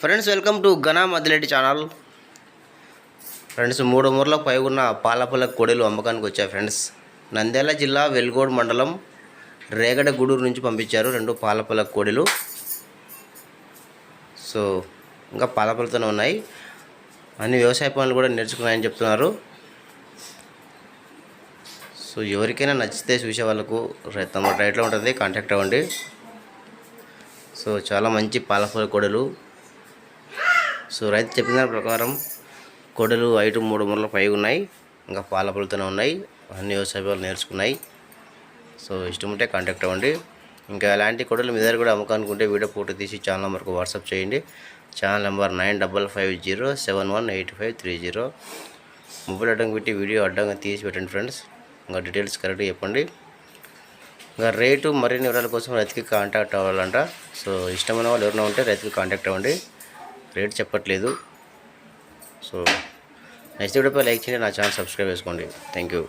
Friends welcome to Ghana Madileti channel friends మూడు మూరలకు పైగున్న ఉన్న పాలపల్ల కోడెలు అమ్మకానికి వచ్చాయి ఫ్రెండ్స్ నంద్యాల జిల్లా వెల్గోడ్ మండలం రేగడ గూడూరు నుంచి పంపించారు రెండు పాలపల్ల కోడెలు. సో ఇంకా పాలపల్లతోనే ఉన్నాయి. అన్ని వ్యవసాయ పనులు కూడా నేర్చుకున్నాయని చెప్తున్నారు. సో ఎవరికైనా నచ్చితే చూసే వాళ్ళకు తమ రైట్లో ఉంటుంది కాంటాక్ట్ అవ్వండి. సో చాలా మంచి పాలపల్ల కోడలు. సో రైతు చెప్పిన ప్రకారం కోడలు ఐటు మూడు మూరలు పై ఉన్నాయి. ఇంకా పాలపలతోనే ఉన్నాయి. అన్ని వ్యవసాయాలు నేర్చుకున్నాయి. సో ఇష్టం ఉంటే కాంటాక్ట్ అవ్వండి. ఇంకా ఎలాంటి కోడలు మీ దగ్గర కూడా అమ్మకానుకుంటే వీడియో ఫోటో తీసి ఛానల్ నెంబర్కి వాట్సాప్ చేయండి. Channel number nine double five zero seven one eight five three zero mobile అడ్డం పెట్టి వీడియో అడ్డంగా తీసి పెట్టండి ఫ్రెండ్స్ ఇంకా డీటెయిల్స్ కరెక్ట్గా చెప్పండి. ఇంకా రేటు మరిన్ని వివరాల కోసం రైతుకి కాంటాక్ట్ అవ్వాలంట. సో ఇష్టమైన వాళ్ళు ఎవరైనా ఉంటే రైతుకి కాంటాక్ట్ అవ్వండి. రేట్ చెప్పట్లేదు. సో నచ్చితే కూడా లైక్ చేయండి నా ఛానల్ సబ్స్క్రైబ్ చేసుకోండి. Thank you